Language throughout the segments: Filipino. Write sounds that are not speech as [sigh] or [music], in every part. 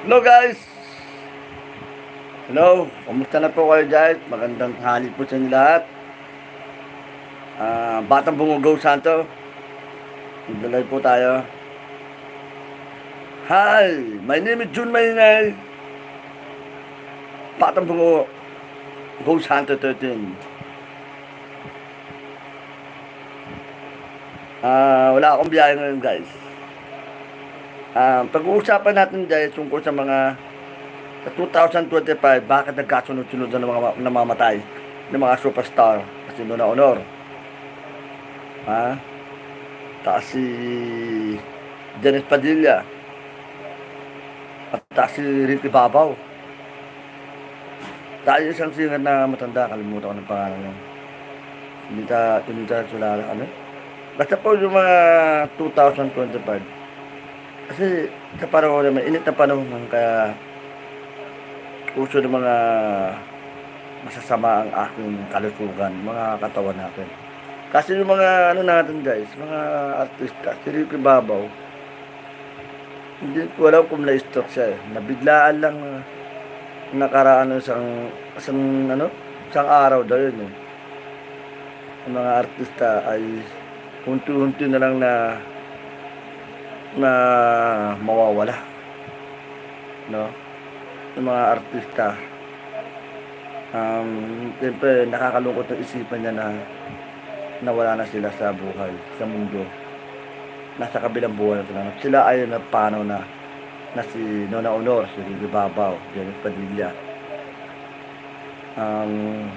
Hello guys! Hello, kumusta na po kayo guys? Magandang hali po sa inyo lahat. Ah, Batang Bungugaw Santo. Magdalay po tayo. Hi, my name is Jun Maynay. Batang Bungugaw Santo 13. Ah, wala akong biyahe ngayon guys. Ah, pag-uusapan natin guys tungkol sa mga sa 2025, bakit nagkasunod-sunod na mga namamatay ng mga superstar kasi Nuna Honor. Ha? Taas si Dennis Padilla. At taas si Ricky Babaw. Tayo isang singer na matanda, kalimutan ko ng pangalan niya. Hindi ta, hindi ta ano? Basta po yung mga 2025, kasi sa panahon naman, init na panahon kaya uso ng mga masasama ang aking kalusugan, mga katawan natin. Kasi yung mga ano natin guys, mga artista, si Ricky Babaw, hindi ko alam kung na-stroke siya eh. Nabiglaan lang na nakaraan ng isang, isang, ano, isang araw daw yun eh. Ang mga artista ay unti-unti na lang na na mawawala. No? Yung mga artista. Um, siyempre, nakakalungkot ng isipan niya na nawala na sila sa buhay, sa mundo. Nasa kabilang buhay na sila. Sila ay napanaw na na si Nona Honor, si Ricky Babaw, Dennis Padilla. Um,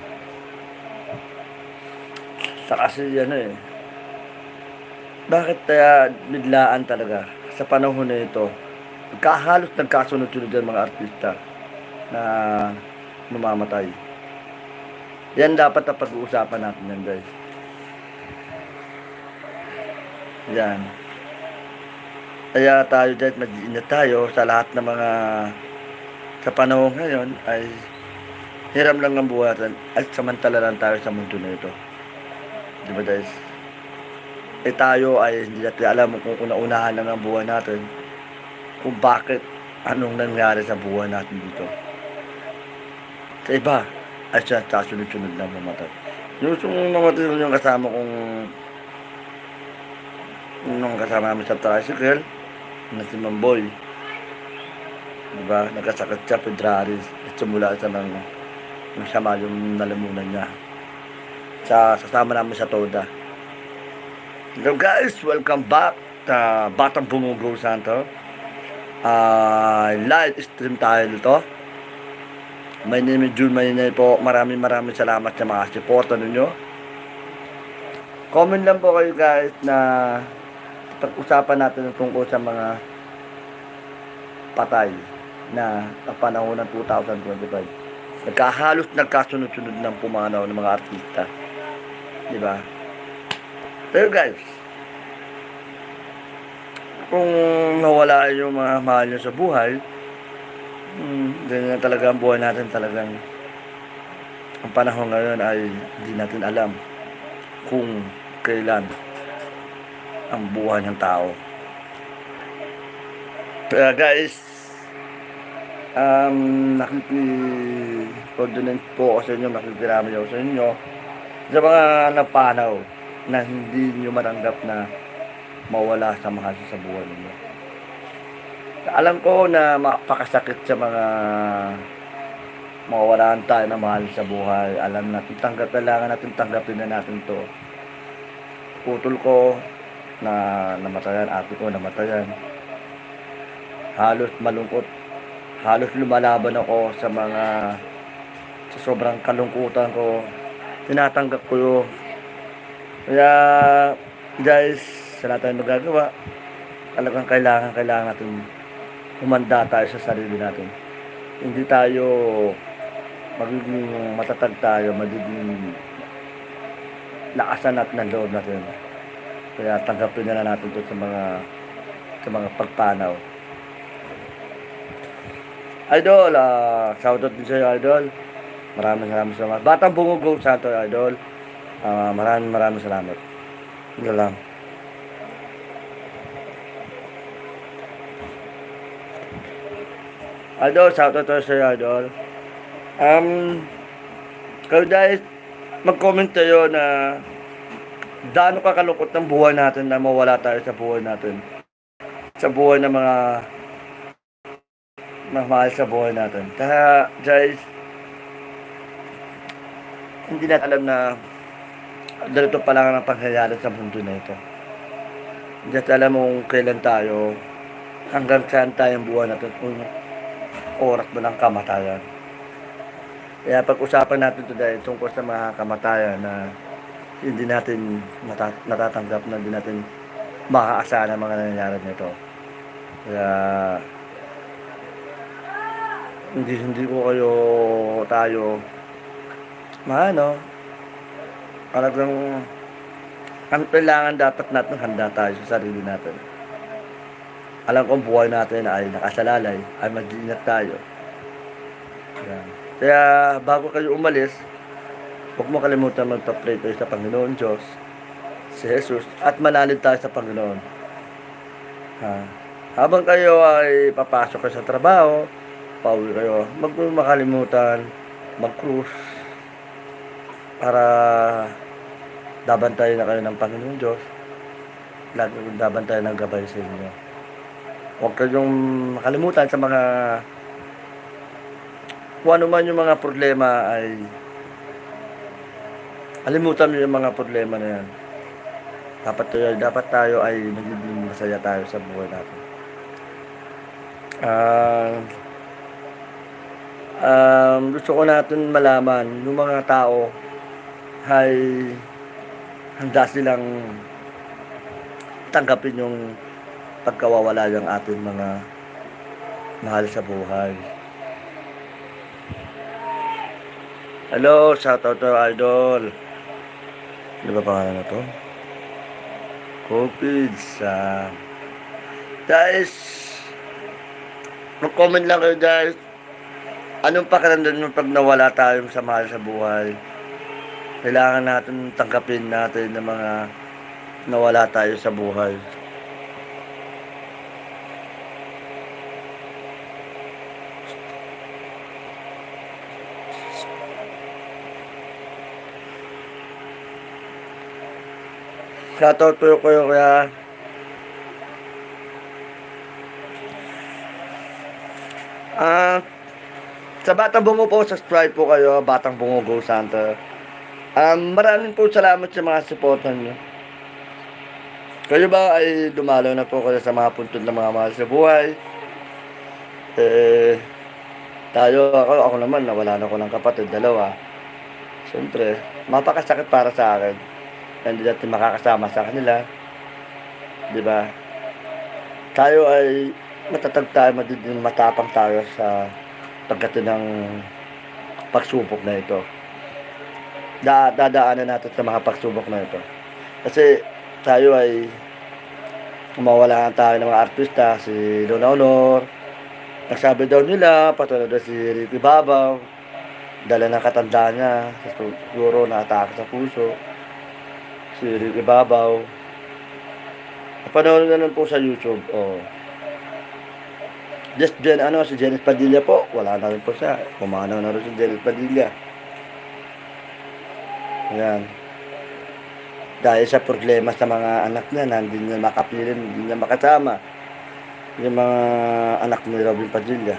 sa kasi ano eh, bakit kaya biglaan talaga sa panahon na ito, kahalos nagkasunod-sunod yung mga artista na mamamatay. Yan dapat na pag-uusapan natin yan guys. Yan. Kaya tayo dahil mag-iingat tayo sa lahat ng mga sa panahon ngayon ay hiram lang ang buhay natin at samantala lang tayo sa mundo na ito. Di guys? Eh tayo ay hindi natin alam kung una-unahan lang ang buhay natin kung bakit anong nangyari sa buhay natin dito. Sa iba, ay siya kasunod-sunod na mamatay. Yung yung mamatay yung kasama kong nung kasama namin sa tricycle na si Mamboy. Diba? Nagkasakit siya, pedraris. At sumula sa nang masama yung nalamunan niya. Sa, sasama namin sa Toda. Hello guys, welcome back sa Batang Bumugo Santo. Ah, live stream tayo dito. My name is June Maynay po. Maraming maraming salamat sa mga suporta ninyo. Comment lang po kayo guys na pag-usapan natin tungkol sa mga patay na sa panahon ng 2025. Nagkahalos nagkasunod-sunod ng pumanaw ng mga artista. Di ba? Pero guys, kung nawala yung mga mahal nyo sa buhay, hmm, ganyan talaga ang buhay natin talagang ang panahon ngayon ay hindi natin alam kung kailan ang buhay ng tao. Kaya guys, um, nakiki-condolence po ako sa inyo, nakikirami ako sa inyo sa mga napanaw na hindi nyo matanggap na mawala sa mahal sa buhay ninyo. Alam ko na mapakasakit sa mga mawawalan tayo ng mahal sa buhay. Alam natin, tanggap, kailangan natin tanggapin na natin to. Putol ko na namatayan, ate ko namatayan. Halos malungkot. Halos lumalaban ako sa mga sa sobrang kalungkutan ko. Tinatanggap ko yung kaya, guys, sa lahat tayong magagawa, talagang kailangan, kailangan natin humanda tayo sa sarili natin. Hindi tayo magiging matatag tayo, magiging lakasan at ng loob natin. Kaya tanggapin na, na natin ito sa mga sa mga pagpanaw. Idol, ah, shoutout din sa'yo, Idol. Maraming maraming salamat. Batang Bungugo, Santo, Idol. Ah, maraming maraming salamat. Yun lang. Idol, shout out to sa'yo, Idol. Um, kayo guys, mag-comment kayo na gaano kakalungkot ng buhay natin na mawala tayo sa buhay natin. Sa buhay ng mga mahal sa buhay natin. Kaya, guys, hindi natin alam na ganito pa lang ang pangyayari sa mundo na ito. Hindi alam kung kailan tayo, hanggang saan tayong buhay natin, kung oras ba ng kamatayan. Kaya pag-usapan natin today tungkol sa mga kamatayan na hindi natin nata- natatanggap na hindi natin makaasahan ang mga nangyayari nito. Kaya hindi hindi ko kayo tayo maano talagang ang kailangan dapat natin handa tayo sa sarili natin. Alam kong buhay natin ay nakasalalay, ay mag-iingat tayo. Yan. Kaya bago kayo umalis, huwag mo kalimutan magpa-pray tayo sa Panginoon Diyos, si Jesus, at manalid tayo sa Panginoon. Ha? Habang kayo ay papasok kayo sa trabaho, pauwi kayo, huwag mo makalimutan mag-cruise para dabantayan na kayo ng Panginoon Diyos. Dabantayan ng gabay sa inyo. Huwag kayong makalimutan sa mga kung ano man yung mga problema ay alimutan mo yung mga problema na yan. Dapat tayo, dapat tayo ay magiging masaya tayo sa buhay natin. Ah, um, gusto ko natin malaman yung mga tao ay handa silang tanggapin yung pagkawawala ng ating mga mahal sa buhay. Hello, shout out to Idol. Ano ba pangalan na to? Covid sa... Guys, mag-comment lang kayo guys. Anong pakiramdam nyo pag nawala tayong sa mahal sa buhay? Kailangan natin tanggapin natin ng mga nawala tayo sa buhay. Shoutout po kayo kaya Ah, sa Batang Bungo po, subscribe po kayo, Batang Bungo Go Santa. Um, maraming po salamat sa mga supportan nyo. Kayo ba ay dumalo na po kayo sa mga puntod ng mga mahal sa buhay? Eh, tayo, ako, ako naman, nawala na ko ng kapatid, dalawa. Siyempre, mapakasakit para sa akin. Hindi natin makakasama sa kanila. Di ba? Tayo ay matatag tayo, matapang tayo sa pagdating ng pagsubok na ito. Da dadaanan natin sa mga pagsubok na ito. Kasi tayo ay mawalaan tayo ng mga artista, si Dona Honor. Nagsabi daw nila, patulad daw si Ricky Babaw. Dala ng katanda niya, siguro na-atake sa puso. Si Ricky Babaw. Napanood na nun po sa YouTube. Oh. Just Jen, ano, si Janice Padilla po. Wala na rin po siya. Pumanaw na rin si Janice Padilla. Ayan. Dahil sa problema sa mga anak niya na hindi niya makapiling, hindi niya makasama. Yung mga anak ni Robin Padilla.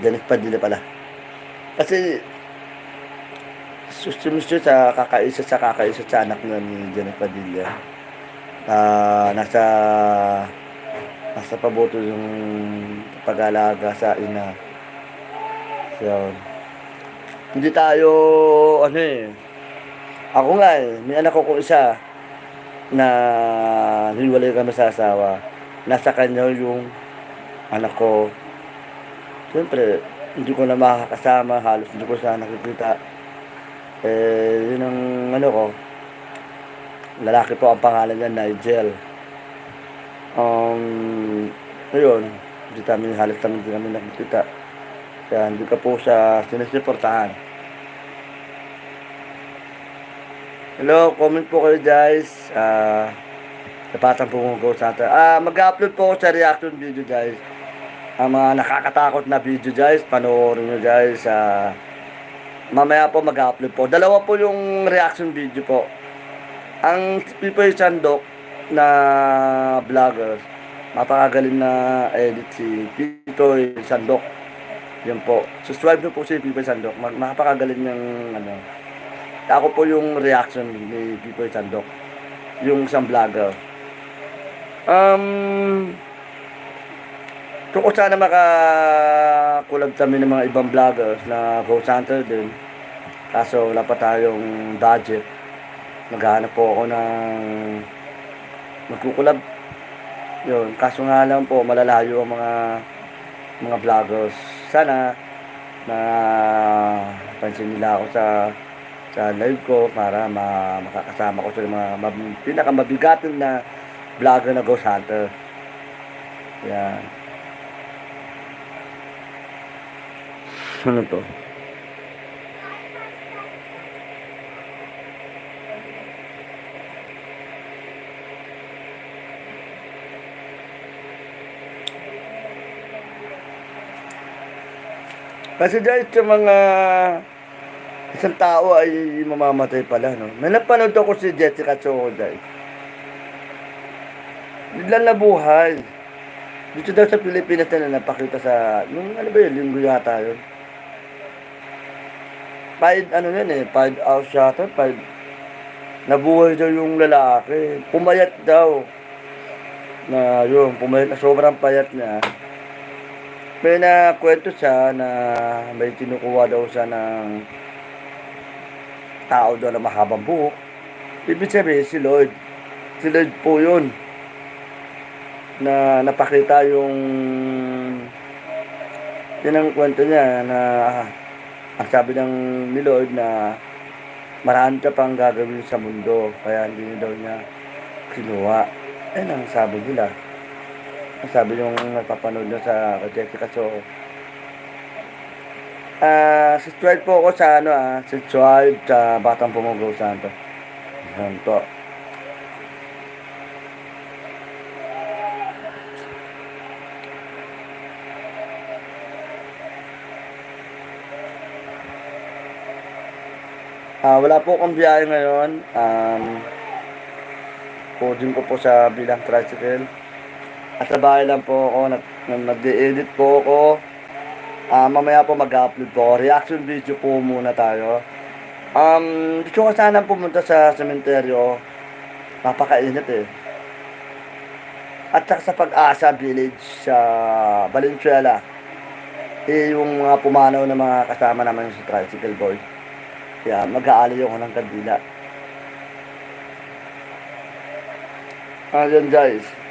Janice Padilla pala. Kasi susunod sa kakaisa sa kakaisa sa anak na ni Janice Padilla. Ah, nasa nasa paboto yung pag-alaga sa ina. So, hindi tayo, ano eh, ako nga eh, may anak ko isa na hiwalay kami sa asawa. Nasa kanya yung anak ko. Siyempre, hindi ko na makakasama, halos hindi ko siya nakikita. Eh, yun ang ano ko, lalaki po ang pangalan niya, Nigel. Um, ayun, hindi kami halos kami hindi kami nakikita. Kaya hindi ka po siya sinisiportahan. Hello, comment po kayo guys. Ah, napatang po ko sa atin. Ah, mag-upload po ako sa reaction video guys. ang mga nakakatakot na video guys, panoorin nyo guys sa mamaya po mag-upload po. Dalawa po yung reaction video po. Ang Pipoy Sandok na vlogger, mapakagaling na edit si Pipoy Sandok. Yan po. Subscribe nyo po si Pipoy Sandok. Mapakagaling ng ano. Ako po yung reaction ni Pipoy Sandok. Yung isang vlogger. Um, kung sana makakulab kami ng mga ibang vloggers na ghost hunter din. Kaso wala pa tayong budget. Maghanap po ako ng magkukulab. Yun. Kaso nga lang po, malalayo ang mga mga vloggers. Sana na pansin nila ako sa sa live ko para ma, makakasama ko sa mga mab- pinakamabigatin na vlogger na ghost hunter. Yan. Ano to? Kasi dahil sa mga isang tao ay mamamatay pala, no? May napanood ako si Jessica Choco dahil. Biglang nabuhay. Dito daw sa Pilipinas na napakita sa, nung ano ba yun, linggo yata yun. Five, ano yun eh, five hours yata, five. Nabuhay daw yung lalaki. Pumayat daw. Na yun, pumayat na sobrang payat niya. May na kwento siya na may kinukuha daw siya ng tao daw na mahabang buhok. Ibig sabihin si Lloyd. Si Lloyd po yun. Na napakita yung yun ang kwento niya na ang sabi ng ni Lloyd na marami ka pang gagawin sa mundo kaya hindi daw niya kinuha. Yan ang sabi nila. Sabi yung napapanood na sa Jessica So, ah, subscribe po ako sa ano ah, subscribe sa Batang Pumugaw Santo. Yan po. Ah, wala po akong biyahe ngayon. Um, coding ko po sa bilang tricycle. At sa bahay lang po ako, nag, nag- nag-edit po ako. Ah, mamaya po mag-upload po ako. Reaction video po muna tayo. Um, gusto ko sana pumunta sa sementeryo. Napakainit eh. At sa Pag-asa Village sa Valenzuela. Eh, yung mga pumanaw na mga kasama naman sa tricycle boy. Kaya mag-aaliw ako ng kandila. Ayan guys.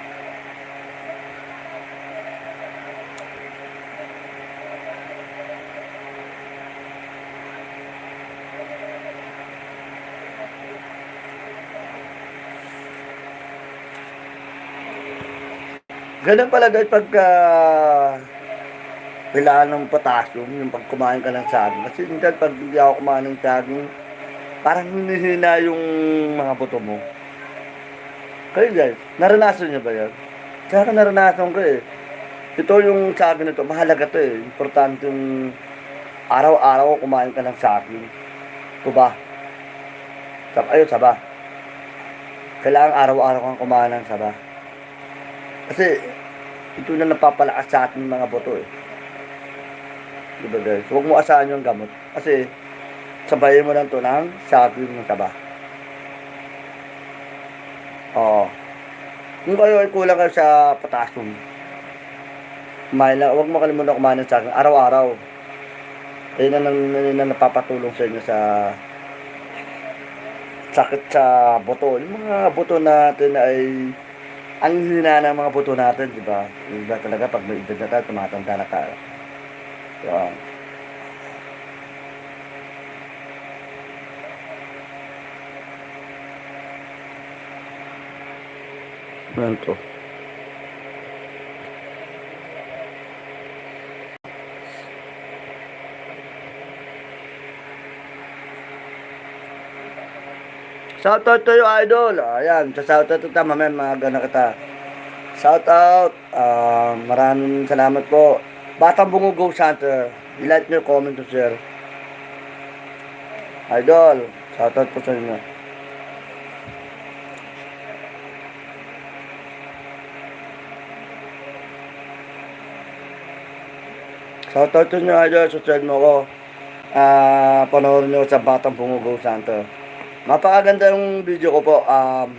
Ganun pala dahil pagka kailangan ng potassium, yung pag kumain ka ng saging. Kasi minsan pag hindi ako kumain ng saging, parang hinihina yung mga buto mo. Kayo guys, naranasan niyo ba yan? Kaya ka naranasan ko eh. Ito yung saging na to, mahalaga to eh. Importante yung araw-araw kumain ka ng saging. Ito ba? Sab ayun, saba. Kailangan araw-araw kang kumain ng saba. Kasi ito na napapalakas sa ating mga buto eh. Diba guys? Huwag mo asahan yung gamot. Kasi sabayin mo lang to ng saging ng taba. Oo. Kung kayo ay kulang kayo sa potassium, kumain lang. Huwag mo kalimutan kumain ng saging araw-araw. Ayun na, nang, yun na napapatulong sa inyo sa sakit sa buto. Yung mga buto natin ay ang hina ng mga buto natin, di ba? Iba talaga pag may edad na tayo, tumatanda na tayo. Yan. Yan to. Shoutout to you, idol. Ayan, sa shoutout to ta, mamaya mga kita. Shout out. Ah, maraming salamat po. Batang Bungo Go Center. I-like nyo, comment to share. Idol, shout out po sa inyo. Shout out to nyo, idol. Subscribe mo ko. Ah, panoorin nyo sa Batang Bungo Go Center. Mapakaganda yung video ko po. Um,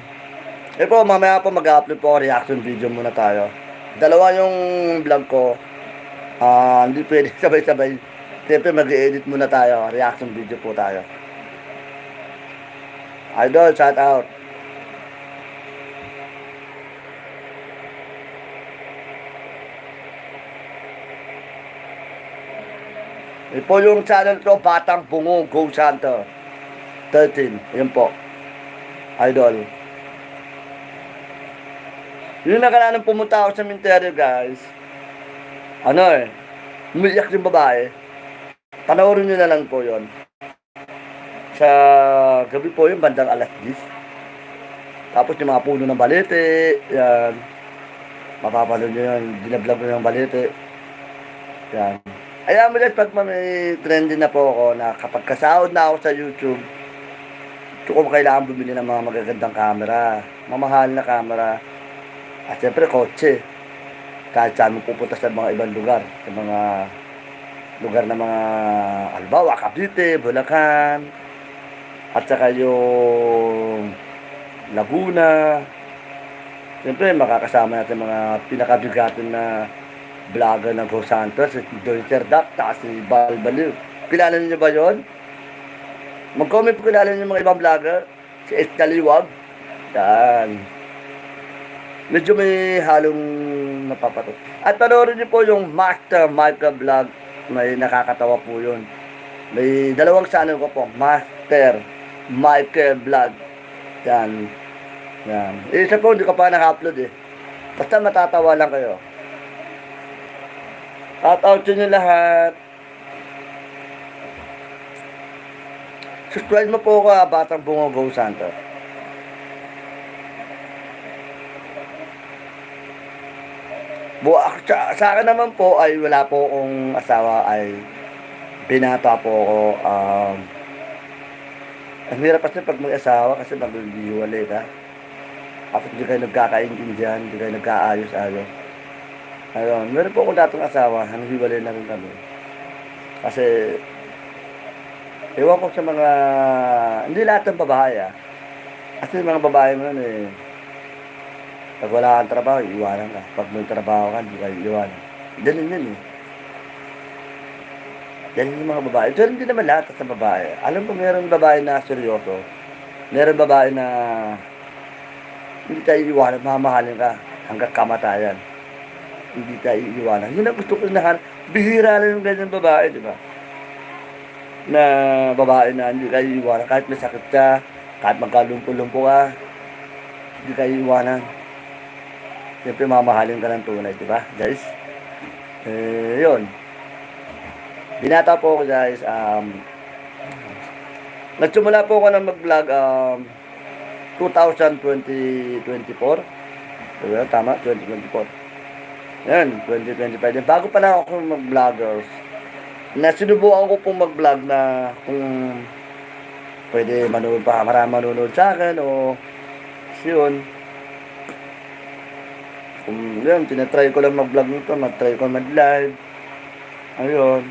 eh po, mamaya po mag-upload po ako reaction video muna tayo. Dalawa yung vlog ko. Ah, hindi pwede [laughs] sabay-sabay. Siyempre mag-edit muna tayo. Reaction video po tayo. Idol, shout out. Ito yung channel ko, Batang Bungo Go Center. 13. Yun po. Idol. Yung nakaraan pumunta ako sa Minterio, guys. Ano eh, umiyak yung babae. Panoorin nyo na lang po yon Sa gabi po yung bandang alas 10. Tapos yung mga puno ng balete, yan. Mapapanood nyo yan, dinablog ko yung balete. Yan. Ayan mo guys, pag may trending na po ako na kapag kasahod na ako sa YouTube, ito ko kailangan bumili ng mga magagandang camera. Mamahal na camera. At syempre, kotse. Kahit saan pupunta sa mga ibang lugar. Sa mga lugar na mga Albawa, Cavite, Bulacan. At saka yung Laguna. Siyempre, makakasama natin mga pinakabigatin na vlogger ng Go Santos, si Dolcer Duck, tapos si Bal Baliw. Kilala niyo ba yon? Mag-comment po kilala niyo mga ibang vlogger. Si S. Kaliwag. Yan. Medyo may halong napapatok. At panoorin niyo po yung Master Micah Vlog. May nakakatawa po yun. May dalawang channel ko po. Master Micah Vlog. Yan. Yan. Eh, Isa po, hindi ko pa naka-upload eh. Basta matatawa lang kayo. Shout out nyo lahat. Subscribe mo po ka, Batang Bungo Go Santo. Bu sa, sa akin naman po ay wala po akong asawa ay binata po ako. Um, ang hirap kasi pag may asawa kasi mag-iwalay ka. Kapag hindi kayo nagkakaintindihan, hindi kayo nagkaayos-ayos. Ayun, meron po akong datong asawa, nanghiwalay na rin kami. Kasi, ewan ko sa mga, hindi lahat ng babae ah. Kasi mga babae mo eh, pag wala kang trabaho, iiwanan ka. Pag may trabaho ka, hindi ka iiwanan. Ganun yun eh. Ganun yung mga babae. Pero hindi naman lahat sa babae. Alam ko meron babae na seryoso. Meron babae na hindi tayo iiwanan, mamahalin ka hanggang kamatayan hindi tayo iiwanan. Yun ang gusto ko na bihira lang yung ganyan babae, di ba? Na babae na hindi kayo iiwanan. Kahit may sakit ka, kahit magkalumpo-lumpo ka, hindi kayo iiwanan. Siyempre mamahalin ka ng tunay, di ba, guys? Eh, yun. Binata po ako, guys. Um, nagsimula po ako na mag-vlog um, 2020-24. Diba? Tama, 2024. Yan, 2025 din. Bago pa lang ako mag-vloggers, na sinubukan ko pong mag-vlog na kung pwede manood pa, marami manonood sa akin o yun. Kung yun, tinatry ko lang mag-vlog nito, mag-try ko mag-live. Ayun.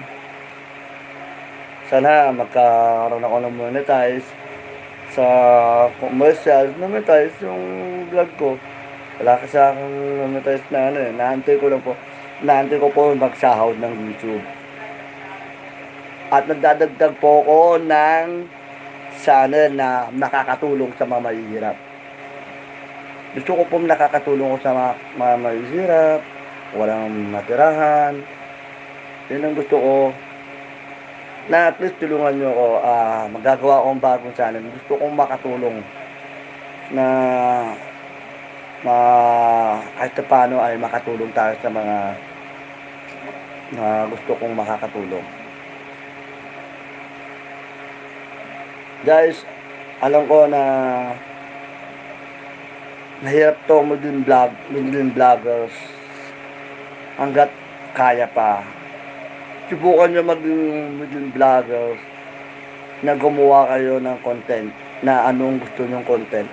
Sana magkaroon ako ng monetize sa commercial, monetize yung vlog ko. Wala kasi akong monetize na ano eh. Naantay ko lang po. Naantay ko po magsahod ng YouTube. At nagdadagdag po ako ng channel na nakakatulong sa mga mahihirap. Gusto ko po nakakatulong ko sa mga, mga mahihirap, walang matirahan. Yun ang gusto ko. Na at least tulungan nyo ako. ah magagawa akong bagong channel. Gusto kong makatulong na ma kahit paano ay makatulong tayo sa mga na gusto kong makakatulong. Guys, alam ko na Nahirap to maging vlog, maging vloggers. Hanggat kaya pa. Subukan nyo maging, maging vloggers na gumawa kayo ng content na anong gusto nyong content.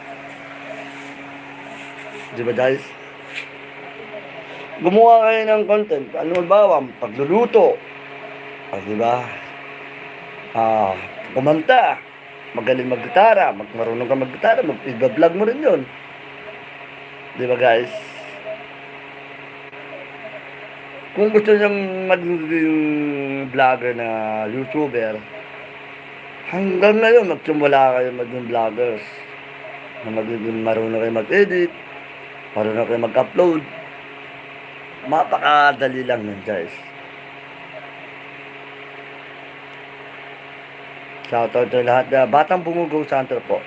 Di ba guys? Gumawa kayo ng content. Ano ba? Pagluluto. Ah, di ba? Ah, kumanta. Magaling maggitara. Mag marunong ka maggitara. Mag vlog mo rin yun. Di ba guys? Kung gusto niyang maging vlogger na YouTuber, hanggang ngayon magsimula kayo maging vloggers. Na magiging marunong kayo mag-edit, marunong kayo mag-upload. Mapakadali lang yun guys. Shoutout sa lahat na Batang Bungugaw Center po.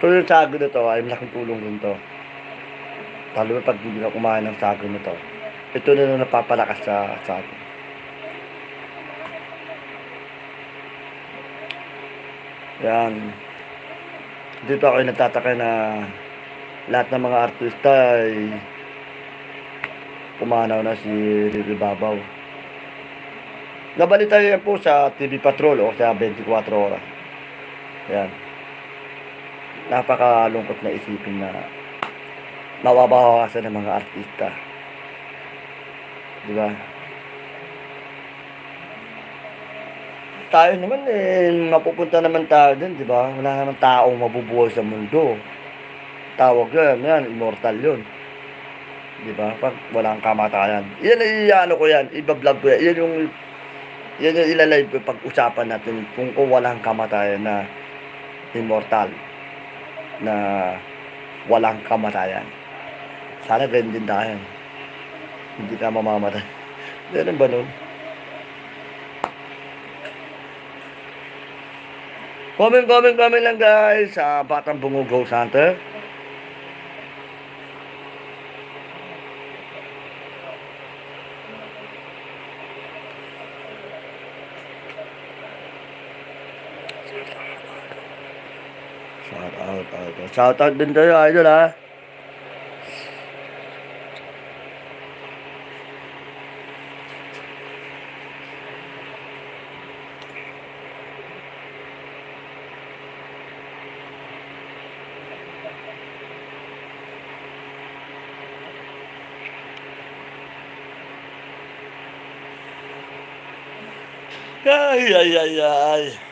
Yung sago na to, ay malaking tulong rin to. Lalo na pag hindi ka kumain ng sago na to. Ito na yung napapalakas sa sago. Yan. Dito ako nagtataka na lahat ng mga artista ay pumanaw na si Riri Babaw. Nabalita yan po sa TV Patrol o sa 24 oras. Yan napakalungkot na isipin na mababawasan ng mga artista. Di ba? Tayo naman eh, mapupunta naman tayo din, di ba? Wala naman taong mabubuhay sa mundo. Tawag yan, yan, immortal yun. Di ba? Pag walang kamatayan. Yan ay ano ko yan, iba-vlog ko yan. Yan yung, yan yung ilalive ko pag-usapan natin kung, kung walang kamatayan na immortal na walang kamatayan. Sana ganyan din tayo. Hindi ka mamamatay. Ganun ba nun? Comment, comment, comment lang guys sa Batang Bungo Go Center. Shout out, out. Shout out din tayo, idol ha. Ay, ay, ay, ay. Ah.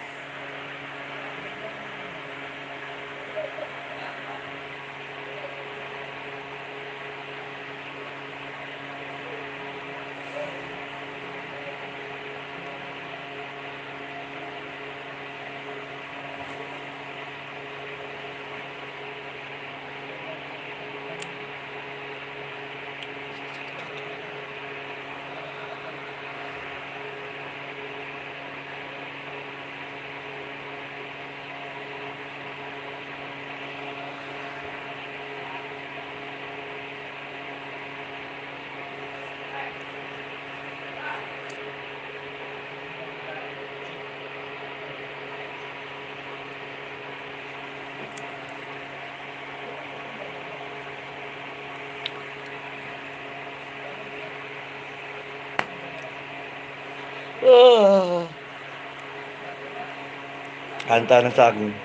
Kanta ng saging.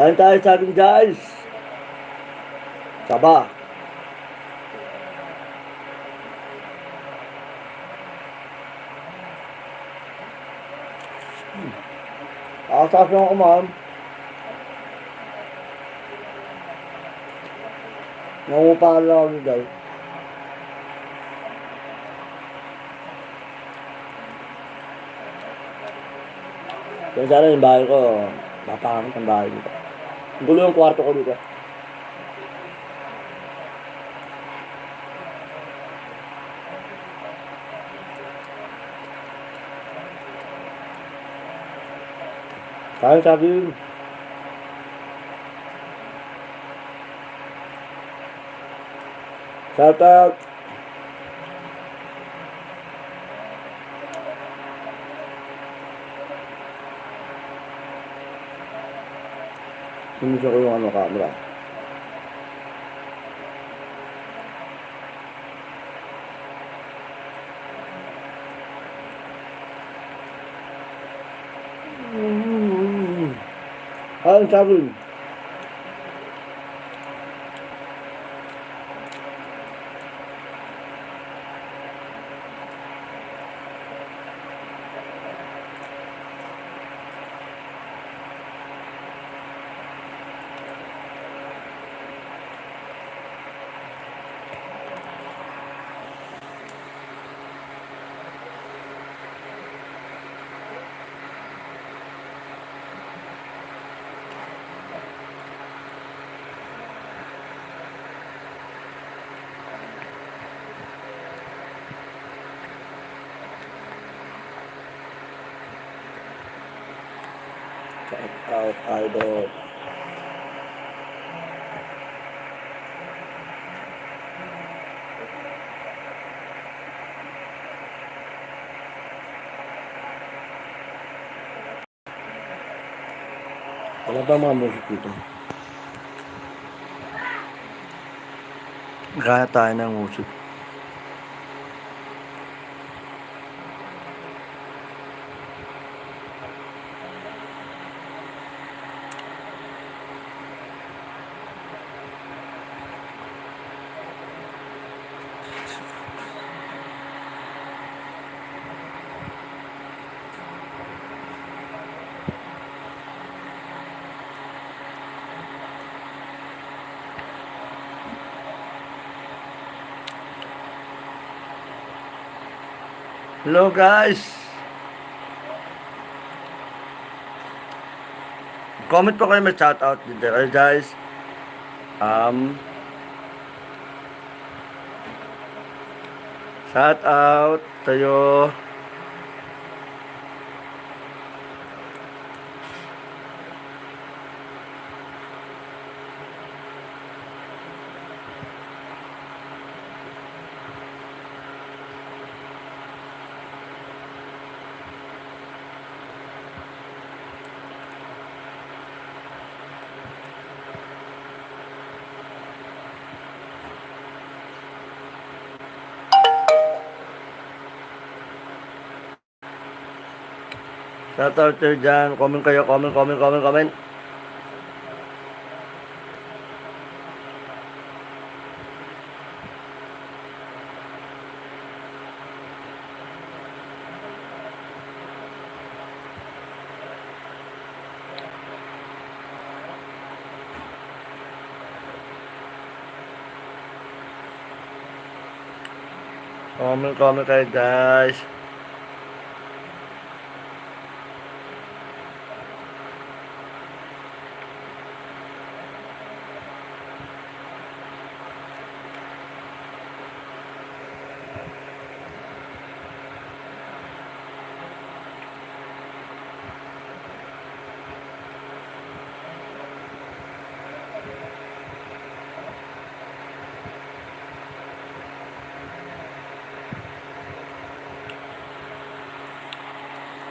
Kain tayo sa guys. Saba. Akasas lang ako ma'am. Nangupakal lang ako guys. Kaya sana yung bahay ko, mapangit ang bahay dito. Gulo yung kwarto ko dito. Kaya sabi yun. Shout out. Sinusa ko yung ano camera. Ang sabi. Shout out idol. Wala ba mga music dito? Kaya tayo ng musik. Hello guys! Comment po kayo may shoutout dito kayo guys. Um, shout out tayo. Shout out tayo dyan. Comment kayo, comment, comment, comment, comment. Comment, comment kayo guys.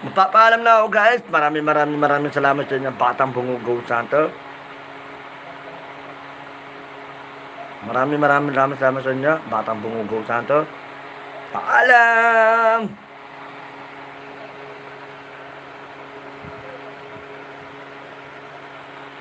Magpapaalam na ako guys. Maraming maraming maraming salamat sa inyo. Batang Bungugo Santo. Maraming maraming maraming salamat sa inyo. Batang Bungugo Santo. Paalam!